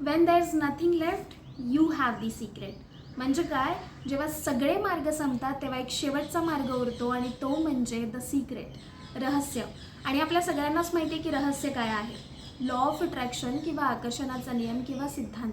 When there is nothing left you have the secret म्हणजे काय? जेव्हा सगळे मार्ग संपतात तेव्हा एक शेवटचा मार्ग उरतो आणि तो म्हणजे द सिक्रेट रहस्य. आणि आपल्या सगळ्यांनाच माहिती आहे की रहस्य काय आहे? लॉ ऑफ अट्रॅक्शन किंवा आकर्षणाचा नियम किंवा सिद्धांत.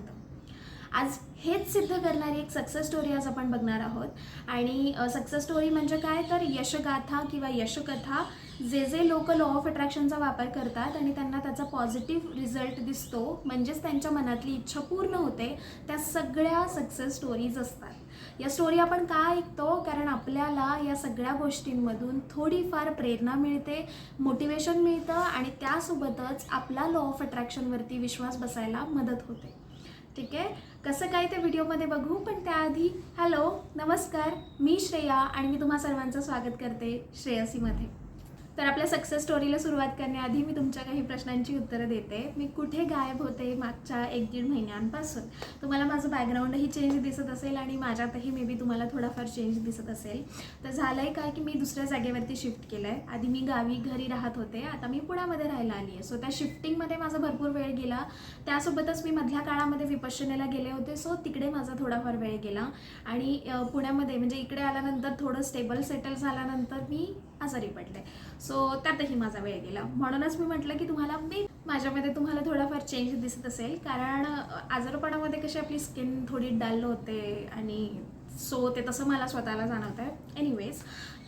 आज हेच सिद्ध करणारी एक सक्सेस स्टोरी आज आपण बघणार आहोत. आणि सक्सेस स्टोरी म्हणजे काय? तर यशगाथा किंवा यशकथा जे जे लोक लॉ ऑफ अट्रॅक्शनचा वापर करतात आणि त्यांना त्याचा पॉझिटिव्ह रिझल्ट दिसतो म्हणजेच त्यांच्या मनातली इच्छा पूर्ण होते त्या सगळ्या सक्सेस स्टोरीज असतात. या स्टोरी आपण का ऐकतो? कारण आपल्याला या सगळ्या गोष्टींमधून थोडीफार प्रेरणा मिळते मोटिवेशन मिळतं आणि त्यासोबतच आपला लॉ ऑफ अट्रॅक्शनवरती विश्वास बसायला मदत होते. ठीक आहे? कसं काय ते व्हिडिओमध्ये बघू? पण त्याआधी हॅलो नमस्कार मी श्रेया आणि मी तुम्हा सर्वांचं स्वागत करते श्रेयसीमध्ये. तर आपल्या सक्सेस स्टोरीला सुरुवात करण्याआधी मी तुमच्या काही प्रश्नांची उत्तरं देते. मी कुठे गायब होते मागच्या एक दीड महिन्यांपासून? तुम्हाला माझं बॅकग्राऊंडही चेंज दिसत असेल आणि माझ्यातही मे बी तुम्हाला थोडाफार चेंज दिसत असेल. तर झालं आहे काय की मी दुसऱ्या जागेवरती शिफ्ट केलं आहे आधी मी गावी घरी राहत होते आता मी पुण्यामध्ये राहायला आली आहे सो त्या शिफ्टिंगमध्ये माझा भरपूर वेळ गेला. त्यासोबतच मी मधल्या काळामध्ये विपश्यनेला गेले होते. सो तिकडे माझा थोडाफार वेळ गेला. आणि पुण्यामध्ये म्हणजे इकडे आल्यानंतर थोडं स्टेबल सेटल झाल्यानंतर मी आजारी पडले. सो त्यातही माझा वेळ गेला. म्हणूनच मी म्हटलं की तुम्हाला मी माझ्यामध्ये तुम्हाला थोडाफार चेंज दिसत असेल. कारण आजारपणामध्ये कशी आपली स्किन थोडी डल होते आणि सो ते तसं मला स्वतःला जाणवतं आहे एनिवेज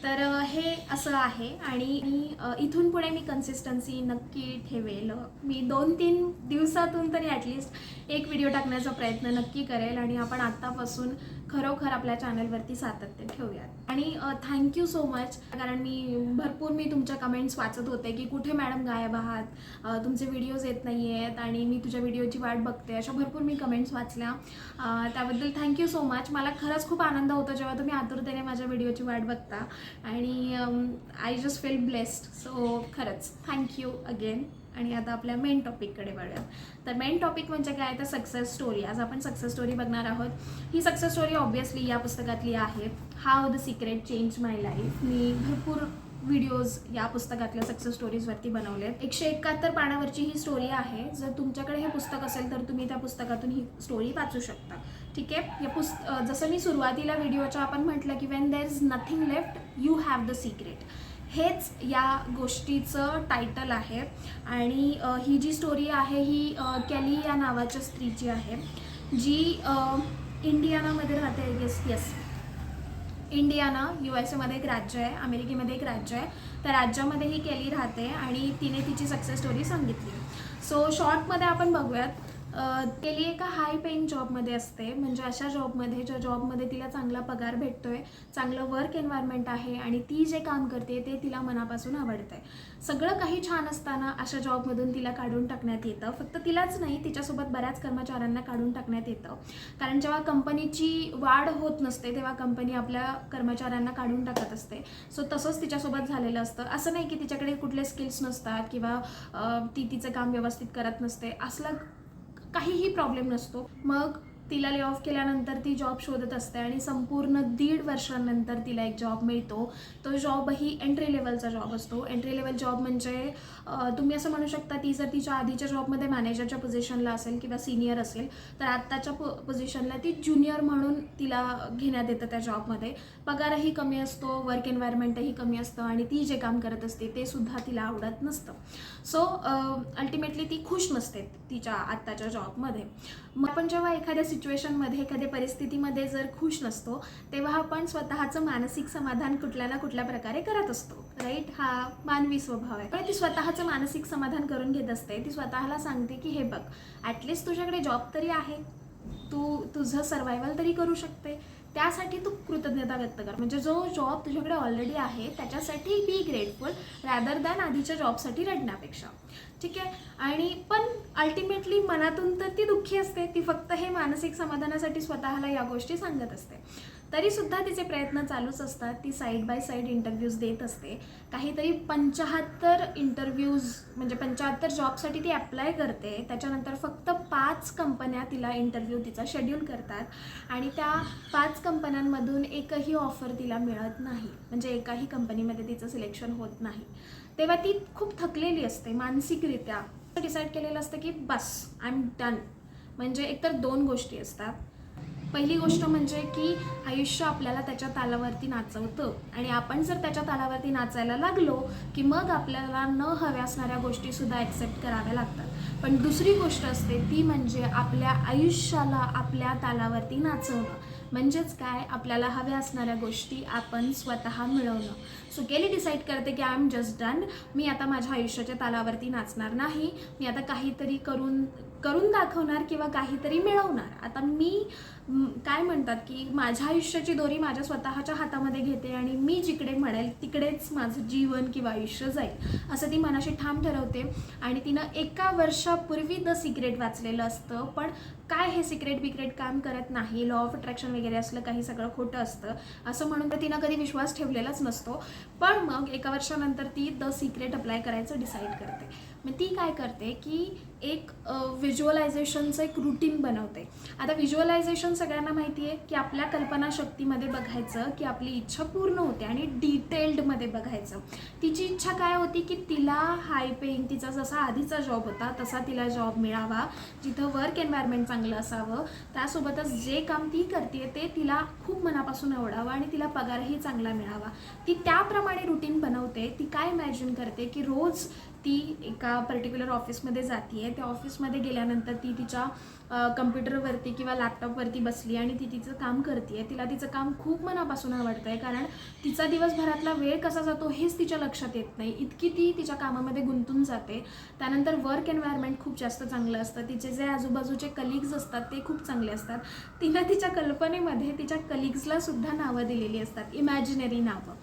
तर हे असं आहे. आणि मी, इथून पुढे मी कन्सिस्टन्सी नक्की ठेवेल. मी दोन तीन दिवसातून तरी ॲटलिस्ट एक व्हिडिओ टाकण्याचा प्रयत्न नक्की करेल. आणि आपण आत्तापासून खरोखर आपल्या चॅनलवरती सातत्य ठेवूयात. आणि थँक्यू सो मच कारण मी भरपूर मी तुमच्या कमेंट्स वाचत होते की कुठे मॅडम गायब आहात? तुमचे व्हिडिओज येत नाही आहेत आणि मी तुझ्या व्हिडिओची वाट बघते. अशा भरपूर मी कमेंट्स वाचल्या. त्याबद्दल थँक्यू सो मच मला खरंच खूप आनंद होतो जेव्हा तुम्ही आतुरतेने माझ्या व्हिडिओची वाट बघता. आणि I just feel blessed so खरंच. थँक्यू अगेन आणि आता आपल्या मेन टॉपिककडे वळूया तर मेन टॉपिक म्हणजे काय? तर सक्सेस स्टोरी आज आपण सक्सेस स्टोरी बघणार आहोत. ही सक्सेस स्टोरी ऑब्वियसली या पुस्तकातली आहे. How the secret change my life मी भरपूर व्हिडिओज या पुस्तकातल्या सक्सेस स्टोरीजवरती बनवले आहेत एकशे एकाहत्तर पानावरची ही स्टोरी आहे. जर तुमच्याकडे हे पुस्तक असेल तर तुम्ही त्या पुस्तकातून ही स्टोरी वाचू शकता. ठीक आहे? या पुस्त जसं मी सुरुवातीला व्हिडिओच्या आपण म्हटलं की when there is nothing left you have the secret हेच या गोष्टीचं टायटल आहे. आणि ही जी स्टोरी आहे ही कॅली केली या नावाच्या स्त्रीची आहे जी इंडियानामध्ये राहते yes yes Indiana U S एमध्ये एक राज्य आहे अमेरिकेमध्ये एक राज्य आहे. त्या राज्यामध्ये ही केली राहते आणि तिने तिची सक्सेस स्टोरी सांगितली. सो शॉर्टमध्ये आपण बघूयात केली एका हाय पेईंग जॉबमध्ये असते. म्हणजे अशा जॉबमध्ये ज्या जॉबमध्ये तिला चांगला पगार भेटतोय चांगलं वर्क एन्व्हायरमेंट आहे आणि ती जे काम करते ते तिला मनापासून आवडतंय. सगळं काही छान असताना अशा जॉबमधून तिला काढून टाकण्यात येतं. फक्त तिलाच नाही तिच्यासोबत बऱ्याच कर्मचाऱ्यांना काढून टाकण्यात येतं. कारण जेव्हा कंपनीची वाढ होत नसते तेव्हा कंपनी आपल्या कर्मचाऱ्यांना काढून टाकत असते. सो तसंच तिच्यासोबत झालेलं असतं. असं नाही की तिच्याकडे कुठले स्किल्स नसतात किंवा ती तिचं काम व्यवस्थित करत नसते. असलं काहीही प्रॉब्लेम नसतो. मग तिला ले ऑफ केल्यानंतर ती जॉब शोधत असते आणि संपूर्ण दीड वर्षांनंतर तिला एक जॉब मिळतो. तो जॉबही एंट्री लेवलचा जॉब असतो. एंट्री लेवल जॉब म्हणजे तुम्ही असं म्हणू शकता ती जर तिच्या आधीच्या जॉबमध्ये मॅनेजरच्या पोझिशनला असेल किंवा सिनियर असेल तर आत्ताच्या पो पोझिशनला ती ज्युनियर म्हणून तिला घेण्यात येतं त्या जॉबमध्ये पगारही कमी असतो वर्क एन्व्हायरमेंटही कमी असतं आणि ती जे काम करत असते ते सुद्धा तिला आवडत नसतं. सो अल्टिमेटली ती खुश नसते तिच्या आत्ताच्या जॉबमध्ये मग आपण जेव्हा एखाद्या सिच्युएशनमध्ये एखाद्या परिस्थितीमध्ये जर खुश नसतो तेव्हा आपण स्वतःचं मानसिक समाधान कुठल्या ना कुठल्या प्रकारे करत असतो. राईट हा मानवी स्वभाव आहे. पण ती स्वतःचं मानसिक समाधान करून घेत असते. ती स्वतःला सांगते की हे बघ ॲटलिस्ट तुझ्याकडे जॉब तरी आहे. तू तुझं सर्वायवल तरी करू शकते. त्यासाठी तू कृतज्ञता व्यक्त कर. म्हणजे जो जॉब तुझ्याकडे ऑलरेडी आहे त्याच्यासाठी बी ग्रेटफुल रॅदर दॅन आधीच्या जॉबसाठी रडण्यापेक्षा. ठीक आहे? आणि पण अल्टिमेटली मनातून तर ती दुःखी असते. ती फक्त हे मानसिक समाधानासाठी स्वतःला या गोष्टी सांगत असते. तरीसुद्धा तिचे प्रयत्न चालूच असतात. ती साईड बाय साईड इंटरव्ह्यूज देत असते. काहीतरी पंचाहत्तर इंटरव्ह्यूज म्हणजे पंच्याहत्तर जॉबसाठी ती अप्लाय करते. त्याच्यानंतर फक्त पाच कंपन्या तिला इंटरव्ह्यू तिचा शेड्यूल करतात. आणि त्या पाच कंपन्यांमधून एकही ऑफर तिला मिळत नाही. म्हणजे एकाही कंपनीमध्ये तिचं सिलेक्शन होत नाही. तेव्हा ती खूप थकलेली असते मानसिकरित्या. डिसाईड केलेलं असतं की बस आय एम डन म्हणजे एकतर दोन गोष्टी असतात. पहिली गोष्ट म्हणजे की आयुष्य आपल्याला त्याच्या तालावरती नाचवतं. आणि आपण जर त्याच्या तालावरती नाचायला लागलो की मग आपल्याला न हव्या असणाऱ्या गोष्टीसुद्धा ॲक्सेप्ट कराव्या लागतात. पण दुसरी गोष्ट असते ती म्हणजे आपल्या आयुष्याला आपल्या तालावरती नाचवणं. म्हणजेच काय? आपल्याला हव्या असणाऱ्या गोष्टी आपण स्वतः मिळवणं. सो केली डिसाईड करते की आय एम जस्ट डन मी आता माझ्या आयुष्याच्या तालावरती नाचणार नाही. मी आता काहीतरी करून करून दाखवणार किंवा काहीतरी मिळवणार. आता मी काय म्हणतात की माझ्या आयुष्याची दोरी माझ्या स्वतःच्या हातामध्ये घेते आणि मी जिकडे म्हणेल तिकडेच माझं जीवन किंवा आयुष्य जाईल असं ती मनाशी ठाम ठरवते. आणि तिनं एका वर्षापूर्वी द सिक्रेट वाचलेलं असतं पण काय हे सिक्रेट बिक्रेट काम करत नाही? लॉ ऑफ अट्रॅक्शन वगैरे असलं काही सगळं खोटं असतं असं म्हणून तर तिनं कधी विश्वास ठेवलेलाच नसतो. पण मग एका वर्षानंतर ती द सिक्रेट अप्लाय करायचं डिसाईड करते. मग ती काय करते की एक व्हिज्युअलायझेशनचं एक रुटीन बनवते. आता व्हिज्युअलायझेशन सगळ्यांना माहिती आहे की आपल्या कल्पनाशक्तीमध्ये बघायचं की आपली इच्छा पूर्ण होते आणि डिटेल्डमध्ये बघायचं. तिची इच्छा काय होती की तिला हाय पेईंग तिचा जसा आधीचा जॉब होता तसा तिला जॉब मिळावा जिथं वर्क एन्व्हायरमेंट चांगलं असावं. त्यासोबतच जे काम ती करते ते तिला खूप मनापासून आवडावं आणि तिला पगारही चांगला मिळावा. ती त्याप्रमाणे रुटीन बनवते. ती काय इमॅजिन करते की रोज ती एका पर्टिक्युलर ऑफिसमध्ये जाते त्या ऑफिसमध्ये गेल्यानंतर ती तिच्या कम्प्युटरवरती किंवा लॅपटॉपवरती बसली आणि ती तिचं काम करते तिला तिचं काम खूप मनापासून आवडतं आहे कारण तिचा दिवसभरातला वेळ कसा जातो हेच तिच्या लक्षात येत नाही. इतकी ती तिच्या कामामध्ये गुंतून जाते. त्यानंतर वर्क एन्व्हायरमेंट खूप जास्त चांगलं असतं. तिचे जे आजूबाजूचे कलिग्ज असतात ते खूप चांगले असतात. तिनं तिच्या कल्पनेमध्ये तिच्या कलिग्जला सुद्धा नावं दिलेली असतात. इमॅजिनरी नावं.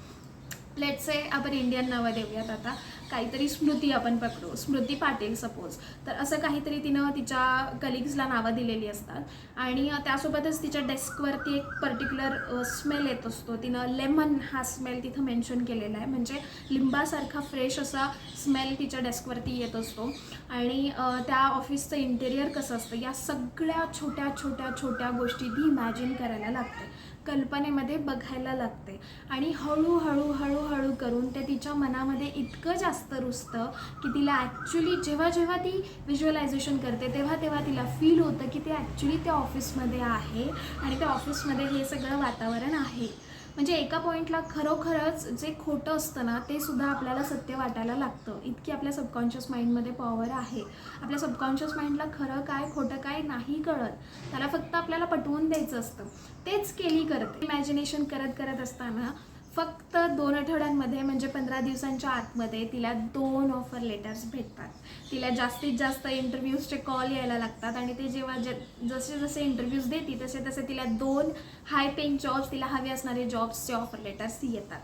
लेट्स से आपण इंडियन नावं देऊयात आता. काहीतरी स्मृती आपण पकडू. स्मृती पाटील सपोज तर असं काहीतरी तिनं तिच्या कलिग्सला नावं दिलेली असतात. आणि त्यासोबतच तिच्या डेस्कवरती एक पर्टिक्युलर स्मेल येत असतो. तिनं लेमन हा स्मेल तिथं मेन्शन केलेला आहे. म्हणजे लिंबासारखा फ्रेश असा स्मेल तिच्या डेस्कवरती येत असतो. आणि त्या ऑफिसचं इंटेरियर कसं असतं? या सगळ्या छोट्या छोट्या छोट्या गोष्टी ती इमॅजिन करायला लागते. कल्पनेमध्ये बघायला लागते. आणि हळूहळू हळूहळू करून ते तिच्या मनामध्ये इतकं जास्त रुजतं की तिला ॲक्च्युली जेव्हा जेव्हा ती व्हिज्युअलायझेशन करते तेव्हा तेव्हा तिला फील होतं की ते ॲक्च्युली त्या ऑफिसमध्ये आहे आणि त्या ऑफिसमध्ये हे सगळं वातावरण आहे. म्हणजे एका पॉईंटला खरोखरच जे खोटं असतं ना ते सुद्धा आपल्याला सत्य वाटायला लागतं. इतकी आपल्या सबकॉन्शियस माइंडमध्ये पॉवर आहे. आपल्या सबकॉन्शियस माइंडला खरं काय खोटं काय नाही कळत. त्याला फक्त आपल्याला पटवून द्यायचं असतं. तेच केली करत. इमॅजिनेशन करत करत असताना फक्त दोन आठवड्यांमध्ये म्हणजे पंधरा दिवसांच्या आतमध्ये तिला दोन ऑफर लेटर्स भेटतात. तिला जास्तीत जास्त इंटरव्ह्यूजचे कॉल यायला लागतात आणि ते जेव्हा जे जसे जसे इंटरव्ह्यूज देते तसे तसे तिला दोन हाय पेईंग जॉब्स तिला हवे असणारे जॉब्सचे ऑफर लेटर्स येतात.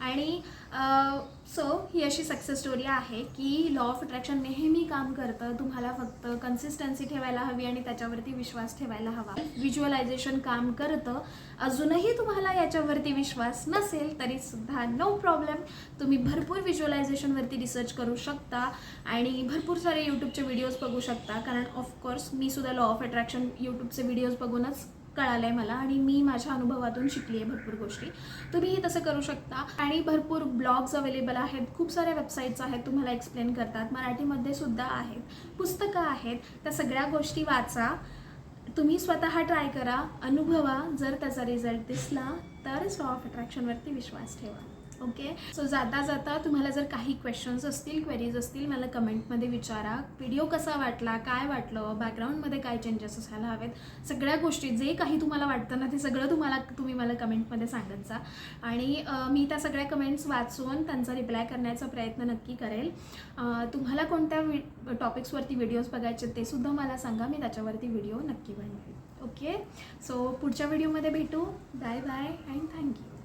आणि सो ही अशी सक्सेस स्टोरी आहे की लॉ ऑफ अट्रॅक्शन नेहमी काम करतं तुम्हाला फक्त कन्सिस्टन्सी ठेवायला हवी आणि त्याच्यावरती विश्वास ठेवायला हवा. व्हिज्युअलायझेशन काम करतं अजूनही तुम्हाला याच्यावरती विश्वास नसेल तरी सुद्धा नो प्रॉब्लेम तुम्ही भरपूर व्हिज्युअलायझेशनवरती रिसर्च करू शकता आणि भरपूर सारे यूट्यूबचे व्हिडिओज बघू शकता. कारण ऑफकोर्स मी सुद्धा लॉ ऑफ अट्रॅक्शन यूट्यूबचे व्हिडिओज बघूनच कळालं आहे मला आणि मी माझ्या अनुभवातून शिकली आहे भरपूर गोष्टी. तुम्हीही तसं करू शकता. आणि भरपूर ब्लॉग्स अवेलेबल आहेत. खूप साऱ्या वेबसाईट्स आहेत. तुम्हाला एक्सप्लेन करतात. मराठीमध्ये सुद्धा आहेत. पुस्तकं आहेत. त्या सगळ्या गोष्टी वाचा. तुम्ही स्वतः ट्राय करा. अनुभवा. जर त्याचा रिझल्ट दिसला तरच लॉ ऑफ अट्रॅक्शनवरती विश्वास ठेवा. ओके? सो जाता जाता तुम्हाला जर काही क्वेश्चन्स असतील क्वेरीज असतील मला कमेंटमध्ये विचारा. व्हिडिओ कसा वाटला? काय वाटलं? बॅकग्राऊंडमध्ये काय चेंजेस असायला हवेत? सगळ्या गोष्टी जे काही तुम्हाला वाटतं ना ते सगळं तुम्हाला तुम्ही मला कमेंटमध्ये सांगत जा. आणि मी त्या सगळ्या कमेंट्स वाचून त्यांचा रिप्लाय करण्याचा प्रयत्न नक्की करेल. तुम्हाला कोणत्या वि टॉपिक्सवरती व्हिडिओज बघायचे ते सुद्धा मला सांगा. मी त्याच्यावरती व्हिडिओ नक्की बनवेल. ओके? सो पुढच्या व्हिडिओमध्ये भेटू. Bye bye and thank you